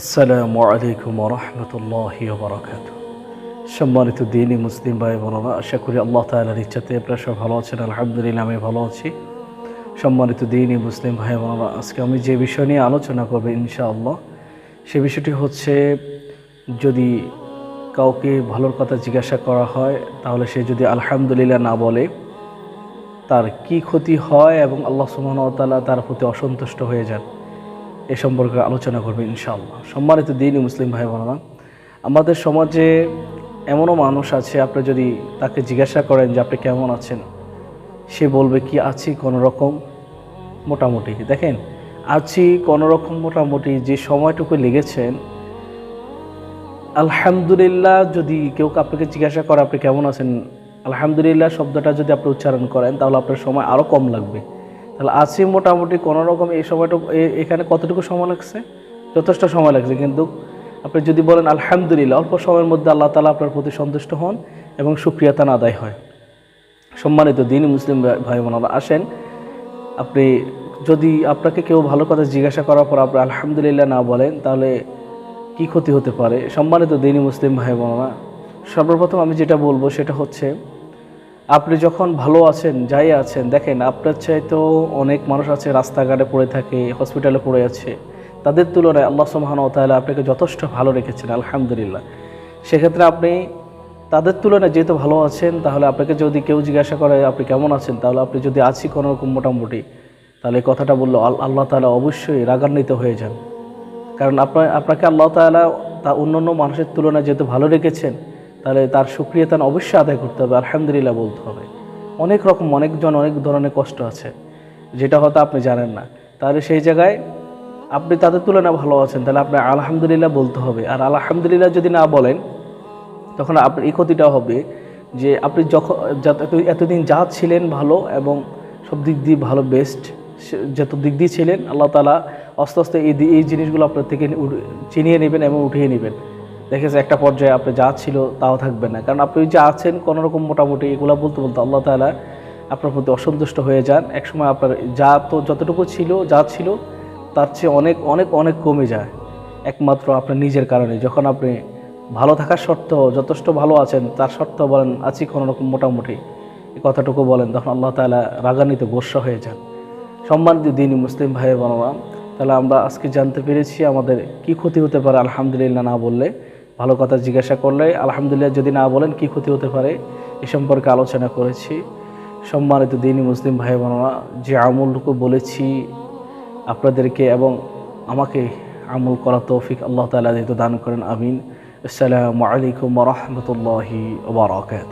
আসসালামু আলাইকুম রহমতুল্লাহ বরকাত সম্মানিত দিনই মুসলিম ভাই বোনেরা আশা করি আল্লাহ তালার ইচ্ছাতে আপনারা সব ভালো আছেন, আলহামদুলিল্লাহ আমি ভালো আছি। সম্মানিত দিনই মুসলিম ভাই বোনেরা আজকে আমি যে বিষয় নিয়ে আলোচনা করব ইনশাআল্লাহ, সে বিষয়টি হচ্ছে যদি কাউকে ভালোর কথা জিজ্ঞাসা করা হয়, তাহলে সে যদি আলহামদুলিল্লাহ না বলে, তার কি ক্ষতি হয় এবং আল্লাহ সুবাহতাল্লাহ তার প্রতি অসন্তুষ্ট হয়ে যান? এ সম্পর্কে আলোচনা করবে ইনশাআল্লাহ। সম্মানিত দিনই মুসলিম ভাই বোনেরা, আমাদের সমাজে এমনও মানুষ আছে, আপনি যদি তাকে জিজ্ঞাসা করেন যে আপনি কেমন আছেন, সে বলবে কি আছি কোনো রকম মোটামুটি। দেখেন, আছি কোনো রকম মোটামুটি, যে সময়টুকু লেগেছেন, আলহামদুলিল্লাহ যদি কেউ আপনাকে জিজ্ঞাসা করে আপনি কেমন আছেন, আলহামদুলিল্লাহ শব্দটা যদি আপনি উচ্চারণ করেন, তাহলে আপনার সময় আরও কম লাগবে। তাহলে আছি মোটামুটি কোনো রকম এই সময়টুকু এখানে কতটুকু সময় লাগছে? যথেষ্ট সময় লাগছে, কিন্তু আপনি যদি বলেন আলহামদুলিল্লাহ, অল্প সময়ের মধ্যে আল্লাহ তালা আপনার প্রতি সন্তুষ্ট হন এবং সুক্রিয়াতান আদায় হয়। সম্মানিত দিন মুসলিম ভাই- বোনেরা আসেন, আপনি যদি আপনাকে কেউ ভালো কথা জিজ্ঞাসা করার পর আপনি আলহামদুলিল্লাহ না বলেন, তাহলে কি ক্ষতি হতে পারে? সম্মানিত দিনী মুসলিম ভাই বোনেরা সর্বপ্রথম আমি যেটা বলব সেটা হচ্ছে আপনি যখন ভালো আছেন, যাই আছেন, দেখেন আপনার চাইতেও অনেক মানুষ আছে রাস্তাঘাটে পড়ে থাকে হসপিটালে পড়ে আছে। তাদের তুলনায় আল্লাহ সুবহানাহু তাআলা আপনাকে যথেষ্ট ভালো রেখেছেন, আলহামদুলিল্লাহ। সেক্ষেত্রে আপনি তাদের তুলনায় যেহেতু ভালো আছেন, তাহলে আপনাকে যদি কেউ জিজ্ঞাসা করে, আপনি কেমন আছেন? তাহলে আপনি যদি আছি কোনো রকম মোটামুটি, তাহলে কথাটা বলল আল- আল্লাহ তাআলা অবশ্যই রাগান্বিত হয়ে যান। কারণ আপনার, আপনাকে আল্লাহ তাআলা তা অন্য অন্য মানুষের তুলনায় যেহেতু ভালো রেখেছেন তাহলে তার সুক্রিয়তান অবশ্যই আদায় করতে হবে, আলহামদুলিল্লাহ বলতে হবে। অনেক রকম, অনেকজন অনেক ধরনের কষ্ট আছে, যেটা হয়তো আপনি জানেন না। তাহলে সেই জায়গায় আপনি তাদের তুলনায় ভালো আছেন, তাহলে আপনি আলহামদুলিল্লাহ বলতে হবে। আর আলহামদুলিল্লাহ যদি না বলেন, তখন আপনার এই ক্ষতিটা হবে যে আপনি যখন এতদিন যা ছিলেন ভালো এবং সব দিক দিয়ে ভালো বেস্ট যত দিক দিয়ে ছিলেন, আল্লাহ তালা আস্তে আস্তে এই এই জিনিসগুলো আপনার থেকে চিনিয়ে নেবেন এবং উঠিয়ে নেবেন। দেখেছে একটা পর্যায়ে আপনি যা ছিল তাও থাকবে না। কারণ আপনি যে আছেন কোনো রকম মোটামুটি এগুলো বলতে বলতে আল্লাহ তালা আপনার প্রতি অসন্তুষ্ট হয়ে যান। একসময় আপনার যা তো যতটুকু ছিল, যা ছিল তার চেয়ে অনেক অনেক অনেক কমে যায়। একমাত্র আপনার নিজের কারণে। যখন আপনি ভালো থাকার সত্ত্বেও যথেষ্ট ভালো আছেন, তার সত্ত্বেও বলেন, আছি কোনোরকম মোটামুটি। এই কথাটুকু বলেন, তখন আল্লাহ তালা রাগান্বিত গোস্বা হয়ে যান। সম্মান সম্মানিত দিন মুসলিম ভাই বোনেরা তাহলে আমরা আজকে জানতে পেরেছি আমাদের কি ক্ষতি হতে পারে, আলহামদুলিল্লাহ না বললে। ভালো কথা জিজ্ঞাসা করলে, আলহামদুলিল্লাহ যদি না বলেন কি ক্ষতি হতে পারে? এ সম্পর্কে আলোচনা করেছি। সম্মানিত দিনই মুসলিম ভাই বোনরা যে আমলটুকু বলেছি আপনাদেরকে এবং আমাকে আমল করা তৌফিক আল্লাহ তালা যেহেতু দান করেন, আমিন। আসসালামু আলাইকুম রহমতুল্লাহি ওবরাকাত